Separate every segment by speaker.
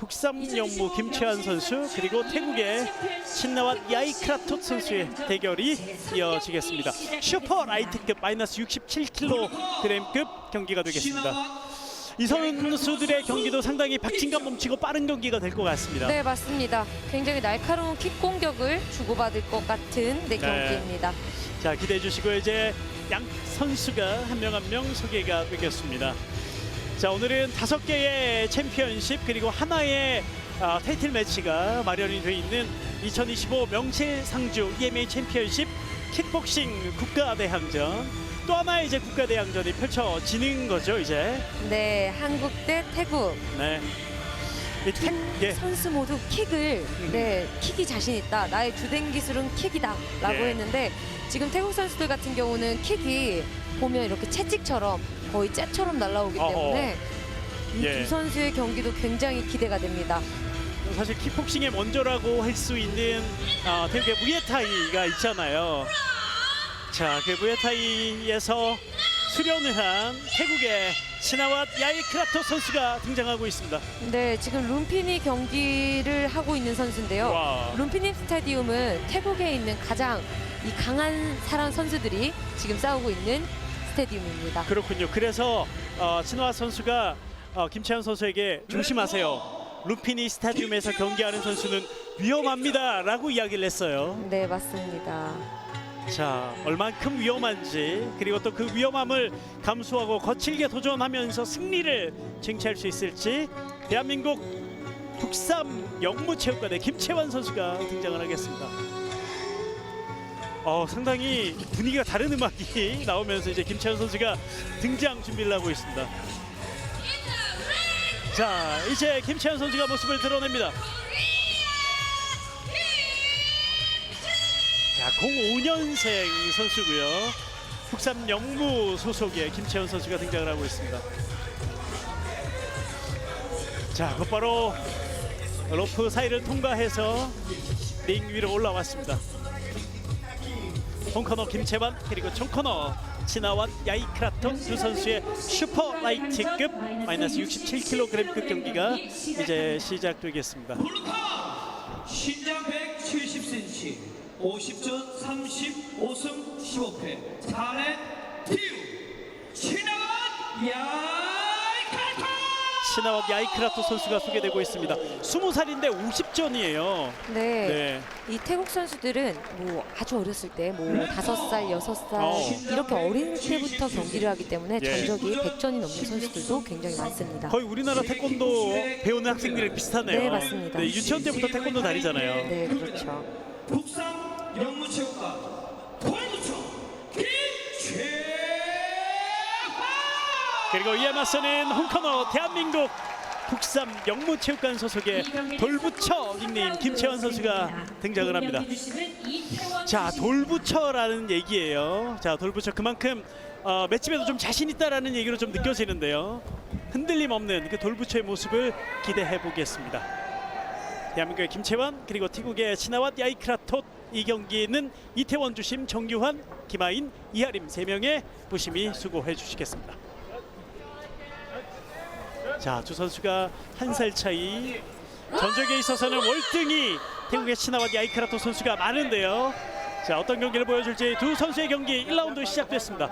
Speaker 1: 북삼 영무 김채환 선수 그리고 태국의 신나왓 야이크라톳 선수의 대결이 이어지겠습니다. 슈퍼 라이트급 마이너스 67kg급 경기가 되겠습니다. 이 선수들의 경기도 상당히 박진감 넘치고 빠른 경기가 될 것 같습니다.
Speaker 2: 네 맞습니다. 굉장히 날카로운 킥 공격을 주고받을 것 같은 네, 경기입니다.
Speaker 1: 자 기대해 주시고 이제 양 선수가 한 명 한 명 소개가 되겠습니다. 자 오늘은 다섯 개의 챔피언십 그리고 하나의 아, 타이틀 매치가 마련이 돼 있는 2025 명실상주 EMA 챔피언십 킥복싱 국가대항전 또 하나의 이제 국가대항전이 펼쳐지는 거죠 이제.
Speaker 2: 네 한국 대 태국
Speaker 1: 네. 이 택, 예.
Speaker 2: 선수 모두 킥을 네 킥이 자신 있다. 나의 주된 기술은 킥이다라고
Speaker 1: 예.
Speaker 2: 했는데 지금 태국 선수들 같은 경우는 킥이 보면 이렇게 채찍처럼 거의 째처럼 날라오기
Speaker 1: 어허.
Speaker 2: 때문에 이 두
Speaker 1: 예.
Speaker 2: 선수의 경기도 굉장히 기대가 됩니다.
Speaker 1: 사실 킥복싱의 원조라고 할 수 있는 아, 태국의 무에타이가 있잖아요. 자, 그 무에타이에서 수련을 한 태국의 시나왓 야이크라토 선수가 등장하고 있습니다.
Speaker 2: 네, 지금 룸피니 경기를 하고 있는 선수인데요.
Speaker 1: 와.
Speaker 2: 룸피니 스타디움은 태국에 있는 가장 이 강한 사람 선수들이 지금 싸우고 있는 스타디움입니다.
Speaker 1: 그렇군요. 그래서 어, 신화 선수가 어, 김채현 선수에게 조심하세요. 루피니 스타디움에서 경기하는 선수는 위험합니다 라고 이야기를 했어요.
Speaker 2: 네, 맞습니다.
Speaker 1: 자, 얼만큼 위험한지 그리고 또 그 위험함을 감수하고 거칠게 도전하면서 승리를 쟁취할 수 있을지 대한민국 북삼 영무체육관의 김채환 선수가 등장을 하겠습니다. 어, 상당히 분위기가 다른 음악이 나오면서 이제 김채환 선수가 등장 준비를 하고 있습니다. 자, 이제 김채환 선수가 모습을 드러냅니다. 자, 05년생 선수고요. 북삼 영무 소속의 김채원 선수가 등장을 하고 있습니다. 자, 곧바로 로프 사이를 통과해서 링 위로 올라왔습니다. 홍커너 김채환 그리고 총커너 치나완 야이크라톤 두 선수의 슈퍼 라이트급 마이너스 67kg급 경기가 이제 시작되겠습니다.
Speaker 3: 신장 170cm, 50전 35승 15패, 4회 티우, 신나원 야이카토!
Speaker 1: 치나완 야이크라토 선수가 소개되고 있습니다. 20살인데 50전이에요.
Speaker 2: 네.
Speaker 1: 네.
Speaker 2: 이 태국 선수들은 뭐 아주 어렸을 때뭐 다섯 살, 여섯 살
Speaker 1: 어.
Speaker 2: 이렇게 어린 때부터 경기를 하기 때문에
Speaker 1: 예.
Speaker 2: 전적이 100전이 넘는 선수들도 굉장히 많습니다.
Speaker 1: 거의 우리나라 태권도 배우는 학생들이 비슷하네요.
Speaker 2: 네, 맞습니다.
Speaker 1: 네, 유치원 때부터 태권도 다니잖아요.
Speaker 2: 네, 그렇죠.
Speaker 3: 북상 영무체육관
Speaker 1: 그리고 이에 맞서는 홍커너 대한민국 북삼 영무체육관 소속의 돌부처 닉네임 김채원 선수가 등장을 합니다. 자, 돌부처라는 얘기예요. 자, 돌부처 그만큼 어, 맷집에도 좀 자신 있다라는 얘기로 좀 느껴지는데요. 흔들림 없는 그 돌부처의 모습을 기대해 보겠습니다. 대한민국의 김채원 그리고 태국의 신나왓 야이크라톳 이 경기는 이태원 주심 정규환 김하인 이하림 세 명의 부심이 수고해 주시겠습니다. 자, 두 선수가 한 살 차이. 전적에 있어서는 월등히 태국의 신나왓 야이크라토 선수가 많은데요. 자, 어떤 경기를 보여줄지 두 선수의 경기 1라운드 시작됐습니다.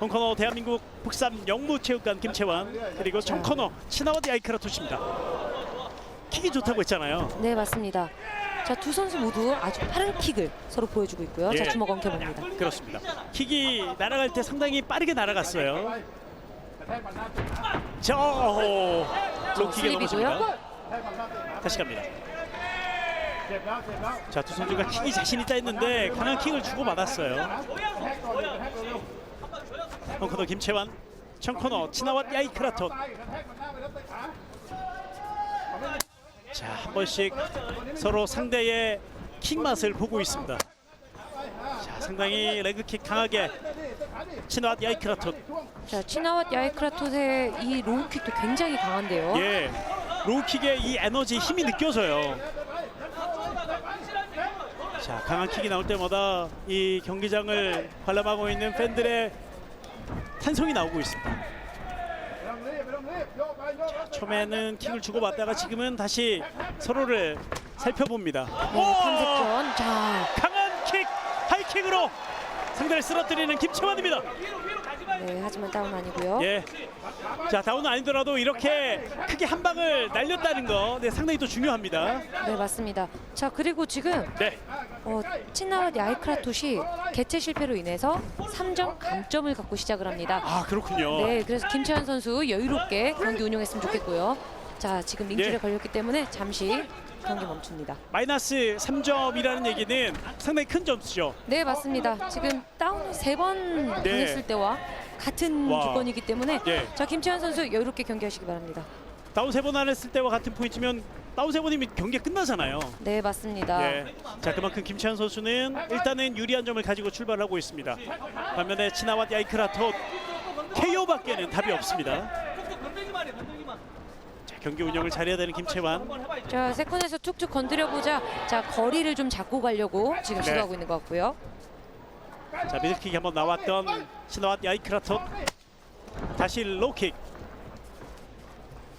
Speaker 1: 홍커너 대한민국 북삼 영무체육관 김채환 그리고 청커너 신나왓 야이크라토입니다. 킥이 좋다고 했잖아요.
Speaker 2: 네, 맞습니다. 자, 두 선수 모두 아주 빠른 킥을 서로 보여주고 있고요.
Speaker 1: 예.
Speaker 2: 자, 주먹 엉켜봅니다.
Speaker 1: 그렇습니다. 킥이 날아갈 때 상당히 빠르게 날아갔어요. 저 오,
Speaker 2: 슬립이고요.
Speaker 1: 넘어집니다. 다시 갑니다. 자, 두 선수가 킥이 자신 있다 했는데 강한 킥을 주고 받았어요. 헝커너 김채환, 청커너 치나왓 야이크라톤. 자, 한 번씩 서로 상대의 킥 맛을 보고 있습니다. 자, 상당히 레그킥 강하게 치나왓 야이크라톤.
Speaker 2: 자, 치나왓 야이크라톳의 이 로우킥도 굉장히 강한데요.
Speaker 1: 예, 로우킥의 이 에너지 힘이 느껴져요. 자, 강한 킥이 나올 때마다 이 경기장을 관람하고 있는 팬들의 탄성이 나오고 있습니다. 처음에는 킥을 주고받다가 지금은 다시 서로를 살펴봅니다.
Speaker 2: 네, 탐색전. 자,
Speaker 1: 강한 킥, 하이킥으로 상대를 쓰러뜨리는 김채환입니다.
Speaker 2: 네, 하지만 다운 아니고요.
Speaker 1: 예. 자 다운은 아니더라도 이렇게 크게 한 방을 날렸다는 거, 네 상당히 또 중요합니다.
Speaker 2: 네, 맞습니다. 자, 그리고 지금
Speaker 1: 네.
Speaker 2: 어, 친나와 야이크라토시 개체 실패로 인해서 3점 감점을 갖고 시작을 합니다.
Speaker 1: 아 그렇군요.
Speaker 2: 네, 그래서 김채환 선수 여유롭게 경기 운영했으면 좋겠고요. 자, 지금 링줄에
Speaker 1: 네.
Speaker 2: 걸렸기 때문에 잠시 경기 멈춥니다.
Speaker 1: 마이너스 3점이라는 얘기는 상당히 큰 점수죠.
Speaker 2: 네, 맞습니다. 지금 다운을 세번
Speaker 1: 네.
Speaker 2: 당했을 때와 같은
Speaker 1: 와.
Speaker 2: 조건이기 때문에
Speaker 1: 예.
Speaker 2: 자, 김채환 선수 여유롭게 경기하시기 바랍니다.
Speaker 1: 다운 세 번 안 했을 때와 같은 포인트면 다운 세 번이면 경기가 끝나잖아요.
Speaker 2: 네, 맞습니다.
Speaker 1: 예. 자 그만큼 김채환 선수는 일단은 유리한 점을 가지고 출발하고 있습니다. 반면에 치나와 야이크라토 KO밖에는 답이 없습니다. 자 경기 운영을 잘해야 되는 김채환.
Speaker 2: 자, 세컨에서 툭툭 건드려 보자. 자, 거리를 좀 잡고 가려고 지금
Speaker 1: 네.
Speaker 2: 시도하고 있는 것 같고요.
Speaker 1: 자 미들킥이 한번 나왔던 치나와 야이크라토. 다시 로킥.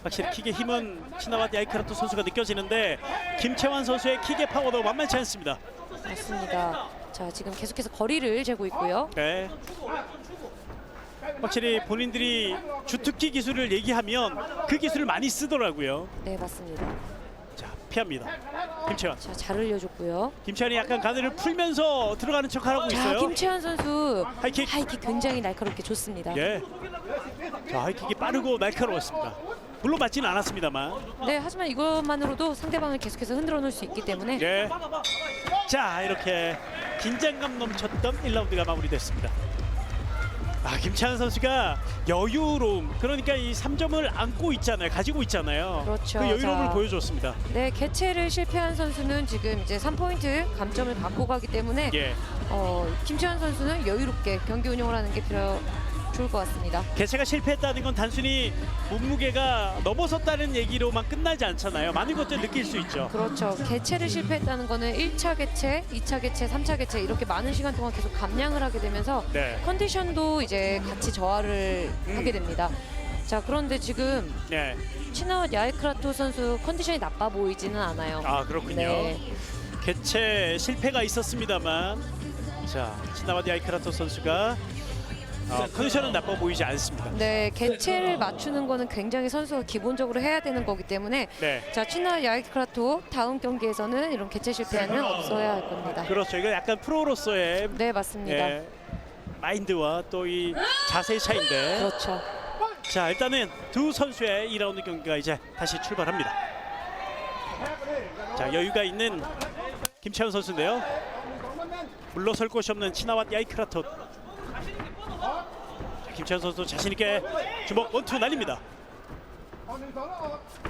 Speaker 1: 확실히 킥의 힘은 치나와 야이크라토 선수가 느껴지는데 김채환 선수의 킥의 파워도 만만치 않습니다.
Speaker 2: 맞습니다. 자, 지금 계속해서 거리를 재고 있고요.
Speaker 1: 네. 확실히 본인들이 주특기 기술을 얘기하면 그 기술을 많이 쓰더라고요.
Speaker 2: 네, 맞습니다.
Speaker 1: 자 피합니다. 김채환.
Speaker 2: 자, 잘 흘려줬고요.
Speaker 1: 김채환이 약간 가드를 풀면서 들어가는 척 하고
Speaker 2: 자,
Speaker 1: 있어요.
Speaker 2: 김채환 선수
Speaker 1: 하이킥.
Speaker 2: 하이킥 굉장히 날카롭게 좋습니다.
Speaker 1: 예. 자 하이킥이 빠르고 날카로웠습니다. 물론 맞지는 않았습니다만.
Speaker 2: 네, 하지만 이것만으로도 상대방을 계속해서 흔들어 놓을 수 있기 때문에
Speaker 1: 예. 자 이렇게 긴장감 넘쳤던 1라운드가 마무리됐습니다. 아 김채환 선수가 여유로움 그러니까 이 3점을 안고 있잖아요 가지고 있잖아요
Speaker 2: 그렇죠.
Speaker 1: 그 여유로움을
Speaker 2: 자.
Speaker 1: 보여줬습니다
Speaker 2: 네, 개체를 실패한 선수는 지금 이제 3포인트 감점을 갖고 가기 때문에
Speaker 1: 예
Speaker 2: 어, 김채환 선수는 여유롭게 경기 운영을 하는 게 필요 좋을 것 같습니다.
Speaker 1: 개체가 실패했다는 건 단순히 몸무게가 넘어섰다는 얘기로만 끝나지 않잖아요 많은 것들 느낄 수 있죠
Speaker 2: 그렇죠. 개체를 실패했다는 거는 1차 개체, 2차 개체, 3차 개체 이렇게 많은 시간 동안 계속 감량을 하게 되면서
Speaker 1: 네.
Speaker 2: 컨디션도 이제 같이 저하를
Speaker 1: 음.
Speaker 2: 하게 됩니다. 자, 그런데 지금
Speaker 1: 네.
Speaker 2: 치나와 야이크라토 선수 컨디션이 나빠 보이지는 않아요.
Speaker 1: 아 그렇군요
Speaker 2: 네.
Speaker 1: 개체 실패가 있었습니다만 자 치나와디 아이크라토 선수가 아, 컨디션은 나빠 보이지 않습니다.
Speaker 2: 네, 개체를 맞추는 거는 굉장히 선수가 기본적으로 해야 되는 거기 때문에
Speaker 1: 네.
Speaker 2: 자, 치나 야이크라토 다음 경기에서는 이런 개체 실패는 없어야 할 겁니다.
Speaker 1: 그렇죠. 이거 약간 프로로서의
Speaker 2: 네, 맞습니다.
Speaker 1: 예, 마인드와 또 이 자세의 차이인데.
Speaker 2: 그렇죠.
Speaker 1: 자 일단은 두 선수의 2라운드 경기가 이제 다시 출발합니다. 자 여유가 있는 김채현 선수인데요. 물러설 곳이 없는 치나와 야이크라토 자, 김채현 선수 자신 있게 주먹 원투 날립니다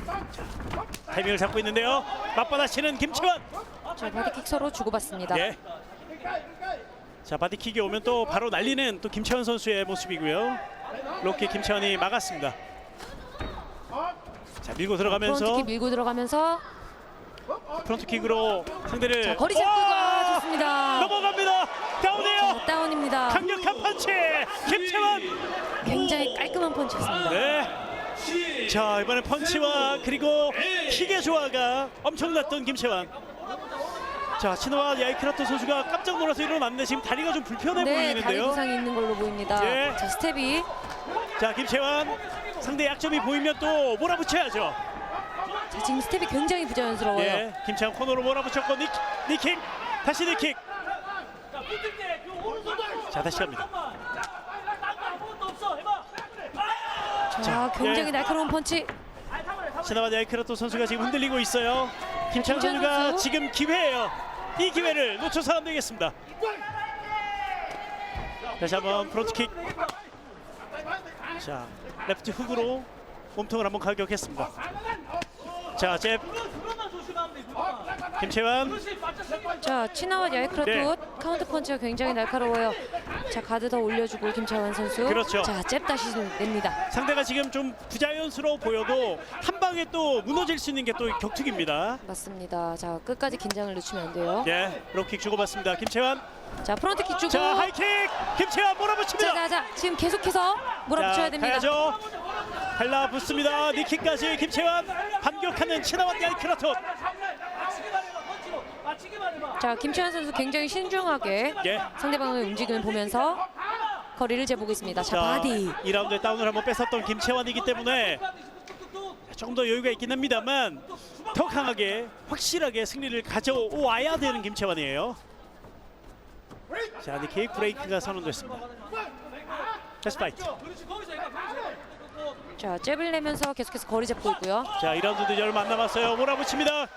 Speaker 1: 자, 타이밍을 잡고 있는데요 맞받아치는 김채환
Speaker 2: 자, 바디킥 서로 주고받습니다.
Speaker 1: 예. 자 바디킥이 오면 또 바로 날리는 또 김채원 선수의 모습이고요. 로키 김채원이 막았습니다. 자 밀고 들어가면서
Speaker 2: 프론트킥 밀고 들어가면서
Speaker 1: 프론트킥으로 상대를
Speaker 2: 자, 거리 잡기가
Speaker 1: 와!
Speaker 2: 좋습니다.
Speaker 1: 다운이에요.
Speaker 2: 자, 다운입니다.
Speaker 1: 강력한 펀치 김채원.
Speaker 2: 굉장히 깔끔한 펀치였습니다.
Speaker 1: 네. 자 이번엔 펀치와 그리고 킥의 조화가 엄청났던 김채원. 자 신호와 야이크라토 선수가 깜짝 놀라서 일어났는데 지금 다리가 좀 불편해
Speaker 2: 네, 다리
Speaker 1: 보이는데요.
Speaker 2: 부상이 있는 걸로 보입니다.
Speaker 1: 예.
Speaker 2: 자, 스텝이
Speaker 1: 자 김채환 상대 약점이 보이면 또 몰아붙여야죠.
Speaker 2: 자, 지금 스텝이 굉장히 부자연스러워요.
Speaker 1: 예, 김채환 코너로 몰아붙였고 니, 니킥 다시 니킥. 자 다시 갑니다.
Speaker 2: 자,
Speaker 1: 자,
Speaker 2: 굉장히
Speaker 1: 예.
Speaker 2: 날카로운 펀치.
Speaker 1: 시나바 야이크라토 선수가 지금 흔들리고 있어요. 김채환 선수가
Speaker 2: 선수.
Speaker 1: 지금 기회예요. 이 기회를 놓쳐서 안 되겠습니다. 다시 한번 프론트킥. 자 레프트 훅으로 몸통을 한번 가격했습니다. 자 잽. 김채환
Speaker 2: 자, 치나와 야이크라토
Speaker 1: 네.
Speaker 2: 카운터 펀치가 굉장히 날카로워요. 자, 가드 더 올려주고 김채환 선수.
Speaker 1: 그렇죠.
Speaker 2: 자, 잽 다시 냅니다.
Speaker 1: 상대가 지금 좀 부자연스러워 보여도 한 방에 또 무너질 수 있는 게 또 격투기입니다.
Speaker 2: 맞습니다. 자, 끝까지 긴장을 늦추면 안 돼요.
Speaker 1: 예, 로킥 주고받습니다. 김채환.
Speaker 2: 자, 프론트 킥 주고.
Speaker 1: 자, 하이킥. 김채환
Speaker 2: 자,
Speaker 1: 몰아붙입니다.
Speaker 2: 자, 자, 지금 계속해서 몰아붙여야
Speaker 1: 자,
Speaker 2: 됩니다.
Speaker 1: 가야죠. 달라붙습니다. 니킥까지 김채환 반격하는 치나와 야이크라토.
Speaker 2: 자, 김채환 선수 굉장히 신중하게
Speaker 1: 예.
Speaker 2: 상대방의 움직임을 보면서 거리를 재보고 있습니다. 자,
Speaker 1: 자,
Speaker 2: 바디.
Speaker 1: 2라운드에 다운을 한번 뺏었던 김채환이기 때문에 조금 더 여유가 있긴 합니다만 더 강하게 확실하게 승리를 가져와야 되는 김채환이에요. 자, 니킥 브레이크가 선언됐습니다. 파이트.
Speaker 2: 자, 잽을 내면서 계속해서 거리 잡고 있고요.
Speaker 1: 자, 2라운드도 이제 얼마 안 남았어요. 몰아붙입니다.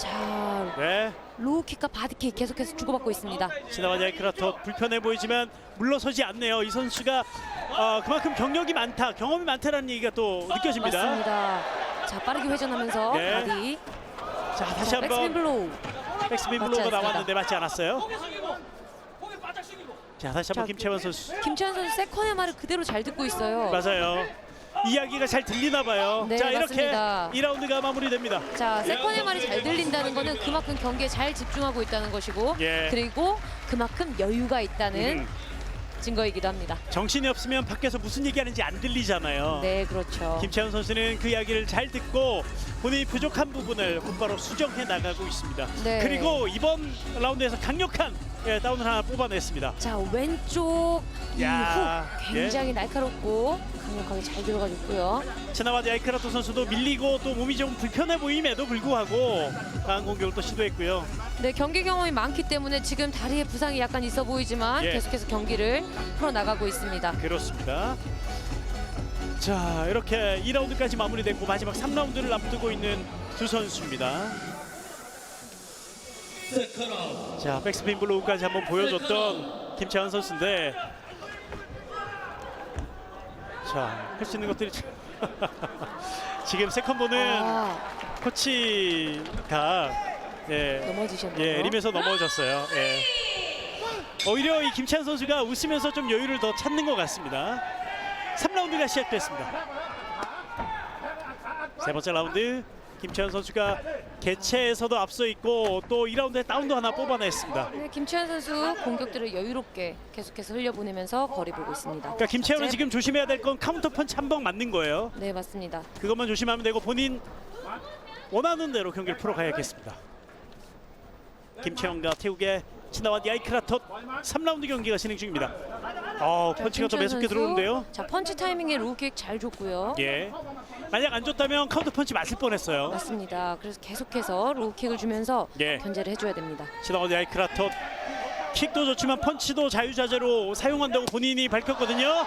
Speaker 2: 자,
Speaker 1: 네.
Speaker 2: 로우킥과 바디킥 계속해서 주고받고 있습니다.
Speaker 1: 시나와 야이크라토 불편해 보이지만 물러서지 않네요. 이 선수가 어, 그만큼 경력이 많다, 경험이 많다라는 얘기가 또 느껴집니다.
Speaker 2: 맞습니다. 자, 빠르게 회전하면서
Speaker 1: 네.
Speaker 2: 바디.
Speaker 1: 자, 다시
Speaker 2: 자, 백스핀
Speaker 1: 한번
Speaker 2: 블로우. 맞지
Speaker 1: 블로우가
Speaker 2: 않습니다.
Speaker 1: 나왔는데 맞지 않았어요. 자, 다시 한번
Speaker 2: 자,
Speaker 1: 김채원 선수.
Speaker 2: 김채환 선수 세컨의 말을 그대로 잘 듣고 있어요.
Speaker 1: 맞아요. 이야기가 잘 들리나 봐요.
Speaker 2: 네,
Speaker 1: 자, 이렇게
Speaker 2: 맞습니다.
Speaker 1: 2라운드가 마무리됩니다.
Speaker 2: 자, 세컨의 말이 잘 들린다는 거는 그만큼 경기에 잘 집중하고 있다는 것이고
Speaker 1: 예.
Speaker 2: 그리고 그만큼 여유가 있다는
Speaker 1: 음,
Speaker 2: 증거이기도 합니다.
Speaker 1: 정신이 없으면 밖에서 무슨 얘기하는지 안 들리잖아요.
Speaker 2: 네, 그렇죠.
Speaker 1: 김채원 선수는 그 이야기를 잘 듣고 본인이 부족한 부분을 곧바로 수정해 나가고 있습니다.
Speaker 2: 네.
Speaker 1: 그리고 이번 라운드에서 강력한 예, 다운을 하나 뽑아냈습니다.
Speaker 2: 자, 왼쪽
Speaker 1: 야,
Speaker 2: 이훅 굉장히 날카롭고 강력하게 잘 들어가고 있고요.
Speaker 1: 치나와 야이크라토 선수도 밀리고 또 몸이 좀 불편해 보임에도 불구하고 강한 공격을 또 시도했고요.
Speaker 2: 네, 경기 경험이 많기 때문에 지금 다리에 부상이 약간 있어 보이지만
Speaker 1: 예.
Speaker 2: 계속해서 경기를 풀어 나가고 있습니다.
Speaker 1: 그렇습니다. 자 이렇게 2라운드까지 마무리됐고 마지막 3라운드를 앞두고 있는 두 선수입니다. 자 백스핀 블로우까지 한번 보여줬던 김채환 선수인데 자 할 수 있는 것들이 참- 지금 세컨보는
Speaker 2: 아,
Speaker 1: 코치가 예,
Speaker 2: 넘어지셨네요.
Speaker 1: 예 림에서 넘어졌어요. 예. 오히려 이 김채환 선수가 웃으면서 좀 여유를 더 찾는 것 같습니다. 3라운드가 시작됐습니다. 세 번째 라운드 김채환 선수가 개체에서도 앞서 있고 또 2라운드에 다운도 하나 뽑아냈습니다.
Speaker 2: 네, 김채환 선수 공격들을 여유롭게 계속해서 흘려보내면서 거리 보고 있습니다.
Speaker 1: 그러니까 김채환은
Speaker 2: 잽.
Speaker 1: 지금 조심해야 될 건 카운터 펀치 한 방 맞는 거예요.
Speaker 2: 네, 맞습니다.
Speaker 1: 그것만 조심하면 되고 본인 원하는 대로 경기를 풀어가야겠습니다. 김채원과 태국의 치나와 디아이크라톳 3라운드 경기가 진행 중입니다. 어,
Speaker 2: 자,
Speaker 1: 펀치가 또
Speaker 2: 김채환
Speaker 1: 매섭게
Speaker 2: 선수.
Speaker 1: 들어오는데요.
Speaker 2: 자, 펀치 타이밍에 로우킥 잘 줬고요.
Speaker 1: 예. 만약 안 줬다면 카운터 펀치 맞을 뻔했어요.
Speaker 2: 맞습니다. 그래서 계속해서 로우킥을 주면서
Speaker 1: 예.
Speaker 2: 견제를 해줘야 됩니다.
Speaker 1: 치나와 디아이크라톳 킥도 좋지만 펀치도 자유자재로 사용한다고 본인이 밝혔거든요.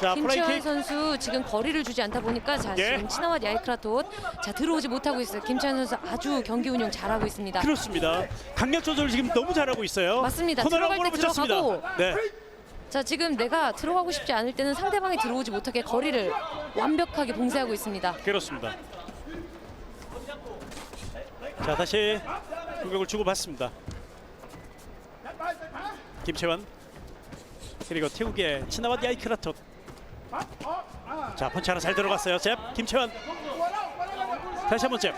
Speaker 1: 자,
Speaker 2: 김채환
Speaker 1: 플라이킥
Speaker 2: 선수 지금 거리를 주지 않다 보니까 자
Speaker 1: 예.
Speaker 2: 지금 치나와 야이크라톳 자 들어오지 못하고 있어요. 김채환 선수 아주 경기 운영 잘하고 있습니다.
Speaker 1: 그렇습니다. 강력 조절 지금 너무 잘하고 있어요.
Speaker 2: 맞습니다.
Speaker 1: 코너로
Speaker 2: 들어갈 때
Speaker 1: 몰아붙였습니다.
Speaker 2: 들어가고.
Speaker 1: 네.
Speaker 2: 자 지금 내가 들어가고 싶지 않을 때는 상대방이 들어오지 못하게 거리를 완벽하게 봉쇄하고 있습니다.
Speaker 1: 그렇습니다. 자 다시 공격을 주고받습니다. 김채환 그리고 태국의 치나와 디아이크라톳 자 펀치 하나 잘 들어갔어요. 잽 김채환 다시 한번 잽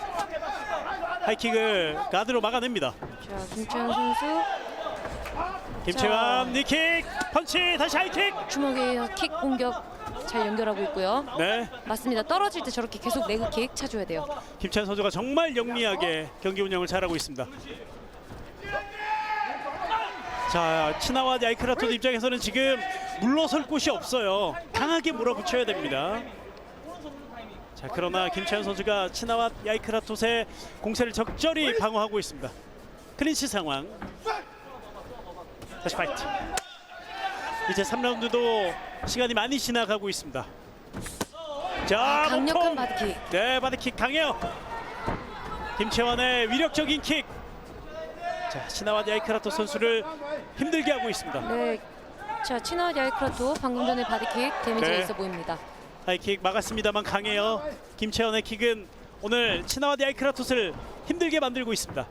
Speaker 1: 하이킥을 가드로 막아냅니다.
Speaker 2: 자 김채환 선수
Speaker 1: 김채환 니킥 펀치 다시 하이킥
Speaker 2: 주먹에 킥 공격 잘 연결하고 있고요.
Speaker 1: 네
Speaker 2: 맞습니다. 떨어질 때 저렇게 계속 레그킥 차줘야 돼요.
Speaker 1: 김찬 선수가 정말 영리하게 경기 운영을 잘하고 있습니다. 자, 치나와 야이크라토드 입장에서는 지금 물러설 곳이 없어요. 강하게 몰아붙여야 됩니다. 자, 그러나 김찬 선수가 치나와 야이크라토의 공세를 적절히 방어하고 있습니다. 클린치 상황. 다시 파이트. 이제 3라운드도 시간이 많이 지나가고 있습니다. 자,
Speaker 2: 강력한
Speaker 1: 몸통.
Speaker 2: 바디킥.
Speaker 1: 네, 바디킥 강해요. 김채원의 위력적인 킥. 자, 시나와 야이크라토 선수를 힘들게 하고 있습니다.
Speaker 2: 네. 자 치나와 야이크라톳 방금 전에 바디킥 데미지가
Speaker 1: 네.
Speaker 2: 있어 보입니다.
Speaker 1: 하이킥 막았습니다만 강해요. 김채원의 킥은 오늘 치나와 야이크라토를 힘들게 만들고 있습니다.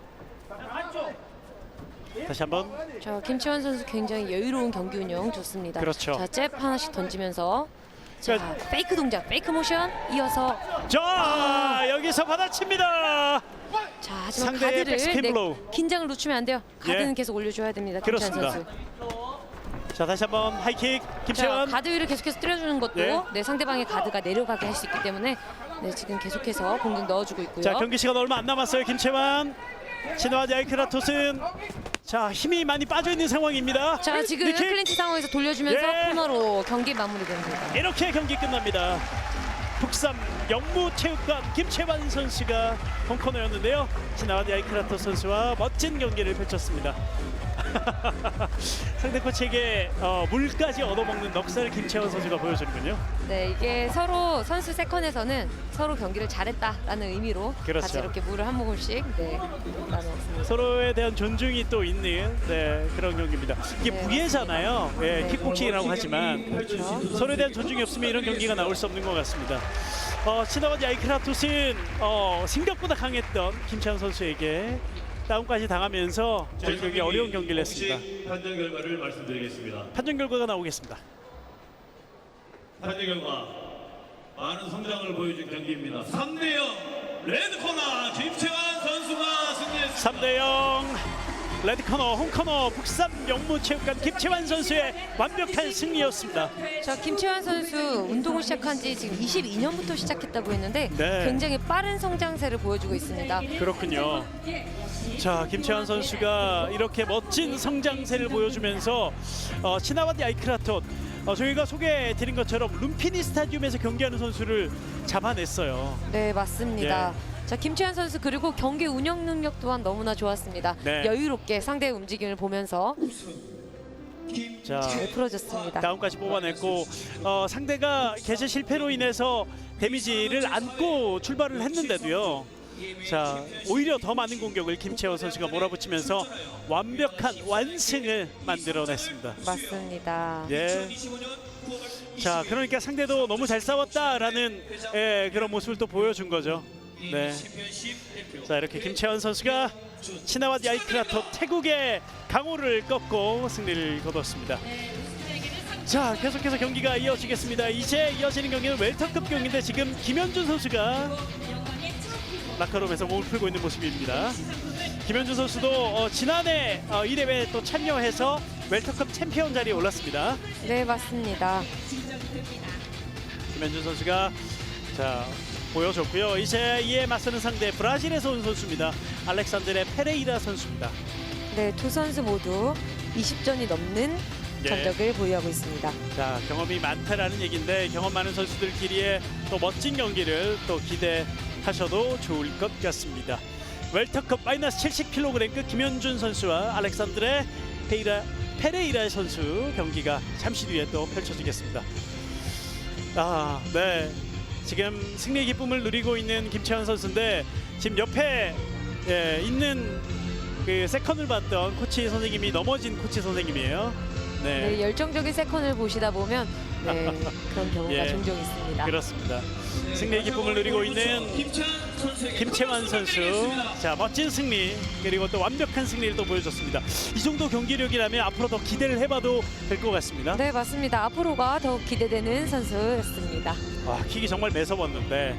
Speaker 1: 다시 한번
Speaker 2: 자 김채환 선수 굉장히 여유로운 경기 운영 좋습니다.
Speaker 1: 그렇죠.
Speaker 2: 자 잽 하나씩 던지면서 자
Speaker 1: 그러니까-
Speaker 2: 페이크 동작, 페이크 모션 이어서
Speaker 1: 자 여기서 받아칩니다.
Speaker 2: 자 하지만
Speaker 1: 상대의
Speaker 2: 가드를
Speaker 1: 백스핀
Speaker 2: 네,
Speaker 1: 블로우.
Speaker 2: 긴장을 놓치면 안 돼요. 가드는
Speaker 1: 예.
Speaker 2: 계속 올려줘야 됩니다. 김채환
Speaker 1: 그렇습니다.
Speaker 2: 선수.
Speaker 1: 자 다시 한번 하이킥
Speaker 2: 자,
Speaker 1: 김채원.
Speaker 2: 가드 위를 계속해서 때려주는 것도
Speaker 1: 네.
Speaker 2: 네, 상대방의 가드가 내려가게 할 수 있기 때문에 네, 지금 계속해서 공격 넣어주고 있고요.
Speaker 1: 자 경기 시간 얼마 안 남았어요 김채원. 신화와 야이크라토스는 자 힘이 많이 빠져 있는 상황입니다.
Speaker 2: 자, 지금
Speaker 1: 니킥.
Speaker 2: 클린치 상황에서 돌려주면서
Speaker 1: 예.
Speaker 2: 코너로 경기 마무리됩니다.
Speaker 1: 이렇게 경기 끝납니다. 북삼 영무체육관 김채환 선수가 홈코너였는데요. 신나와 야이크라토 선수와 멋진 경기를 펼쳤습니다. 상대 코치에게 어, 물까지 얻어먹는 넉살 김채환 선수가 보여주는군요.
Speaker 2: 네, 이게 서로 선수 세컨에서는 서로 경기를 잘했다라는 의미로
Speaker 1: 그렇죠.
Speaker 2: 같이 이렇게 물을 한 모금씩 네, 나눴습니다.
Speaker 1: 서로에 대한 존중이 또 있는 네, 그런 경기입니다. 이게
Speaker 2: 네,
Speaker 1: 무예잖아요. 예,
Speaker 2: 네.
Speaker 1: 킥복싱이라고 하지만
Speaker 2: 그렇죠.
Speaker 1: 서로에 대한 존중이 없으면 이런 경기가 나올 수 없는 것 같습니다. 어, 시나와 야이크라토스는 어, 생각보다 강했던 김찬 선수에게 다운까지 당하면서 오늘 경기 어려운 경기를 했습니다.
Speaker 4: 판정 결과를 말씀드리겠습니다.
Speaker 1: 판정 결과가 나오겠습니다.
Speaker 4: 판정 결과 많은 성장을 보여준 경기입니다. 3대 0 레드 코너 김채환 선수가 승리했습니다.
Speaker 1: 3대 0 레드 코너, 홈 코너 북삼 영무체육관 김채환 선수의 완벽한 승리였습니다.
Speaker 2: 자, 김채환 선수 운동을 시작한 지 지금 22년부터 시작했다고 했는데
Speaker 1: 네.
Speaker 2: 굉장히 빠른 성장세를 보여주고 있습니다.
Speaker 1: 그렇군요. 자 김채환 선수가 이렇게 멋진 성장세를 보여주면서 어, 치나와디 아이크라톤 어, 저희가 소개해드린 것처럼 룸피니 스타디움에서 경기하는 선수를 잡아냈어요.
Speaker 2: 네, 맞습니다.
Speaker 1: 예.
Speaker 2: 자, 김채환 선수 그리고 경기 운영 능력 또한 너무나 좋았습니다.
Speaker 1: 네.
Speaker 2: 여유롭게 상대의 움직임을 보면서
Speaker 1: 자
Speaker 2: 잘 풀어줬습니다.
Speaker 1: 다운까지 뽑아냈고 어, 상대가 개체 실패로 인해서 데미지를 안고 출발을 했는데도요. 자 오히려 더 많은 공격을 김채원 선수가 몰아붙이면서 완벽한 완승을 만들어냈습니다.
Speaker 2: 맞습니다.
Speaker 1: 예. 자, 그러니까 상대도 너무 잘 싸웠다라는 예, 그런 모습을 또 보여준 거죠. 네. 자, 이렇게 김채원 선수가 치나와 야이크라토 태국의 강호를 꺾고 승리를 거뒀습니다. 자, 계속해서 경기가 이어지겠습니다. 이제 이어지는 경기는 웰터급 경기인데 지금 김현준 선수가 라커룸에서 몸을 풀고 있는 모습입니다. 김현준 선수도 어, 지난해 어, 이 대회에 또 참여해서 웰터급 챔피언 자리에 올랐습니다.
Speaker 2: 네, 맞습니다.
Speaker 1: 김현준 선수가 자 보여줬고요. 이제 이에 맞서는 상대 브라질에서 온 선수입니다. 알렉산드레 페레이라 선수입니다.
Speaker 2: 네, 두 선수 모두 20전이 넘는
Speaker 1: 예.
Speaker 2: 전적을 보유하고 있습니다.
Speaker 1: 자 경험이 많다라는 얘기인데 경험 많은 선수들끼리의 또 멋진 경기를 또 기대하셔도 좋을 것 같습니다. 웰터컵 마이너스 70kg급 김현준 선수와 알렉산드레 페이라 페레이라 선수 경기가 잠시 뒤에 또 펼쳐지겠습니다. 아, 네. 지금 승리의 기쁨을 누리고 있는 김채환 선수인데 지금 옆에 예, 있는 그 세컨을 봤던 코치 선생님이 넘어진 코치 선생님이에요.
Speaker 2: 네,
Speaker 1: 네.
Speaker 2: 열정적인 세컨을 보시다 보면 네, 그런 경우가
Speaker 1: 예.
Speaker 2: 종종 있습니다.
Speaker 1: 그렇습니다. 승리의 기쁨을 누리고 있는 김채환 선수. 자, 멋진 승리 그리고 또 완벽한 승리를 또 보여줬습니다. 이 정도 경기력이라면 앞으로 더 기대를 해봐도 될 것 같습니다.
Speaker 2: 네, 맞습니다. 앞으로가 더욱 기대되는 선수였습니다.
Speaker 1: 와, 킥이 정말 매서웠는데.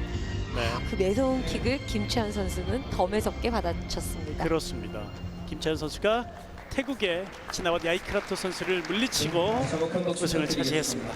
Speaker 1: 네.
Speaker 2: 그 매서운 킥을 김채환 선수는 더 매섭게 받아쳤습니다.
Speaker 1: 그렇습니다. 김채환 선수가 태국의 치나와 야이크라토 선수를 물리치고 우승을 차지했습니다.